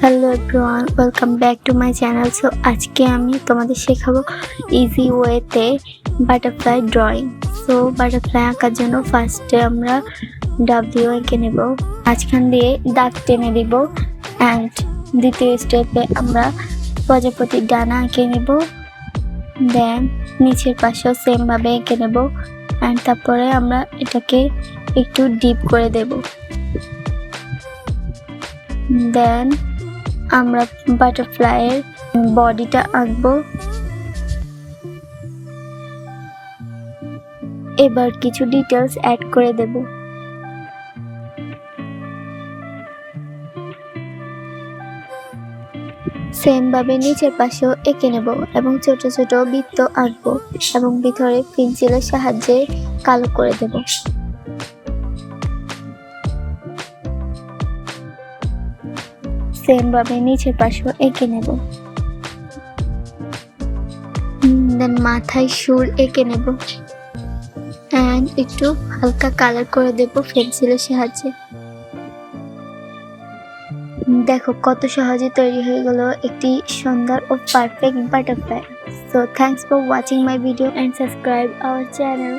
Hello everyone welcome back to my channel so আজকে আমি তোমাদের শেখাবো ইজি ওয়েতে বাটারফ্লাই ড্রয়িং সো বাটারফ্লাই আঁকার জন্য ফার্স্টে আমরা ডাব্লিউ এঁকে নেব, মাঝখান দিয়ে দাগ টেনে দিব অ্যান্ড দ্বিতীয় স্টেপে আমরা প্রজাপতির ডানা এঁকে নেব দেন নিচের পাশেও সেমভাবে এঁকে নেব অ্যান্ড তারপরে আমরা এটাকে একটু ডিপ করে দেব। দেন আমরা বাটারফ্লাইয়ের বডিটা আঁকবো। এবার কিছু ডিটেলস অ্যাড করে দেব। সেম ভাবে নিচের পাশেও এঁকে নেব এবং ছোট ছোট বৃত্ত আঁকবো এবং ভিতরে পেন্সিলের সাহায্যে কালো করে দেব। সেম ভাবে নিচের পাশেও এঁকে নেব। দেন মাথায় সুর এঁকে নেব। অ্যান্ড একটু হালকা কালার করে দেব পেন্সিলের সাহায্যে। দেখো কত সহজে তৈরি হয়ে গেল একটি সুন্দর ও perfect butterfly so thanks for watching my video and subscribe our channel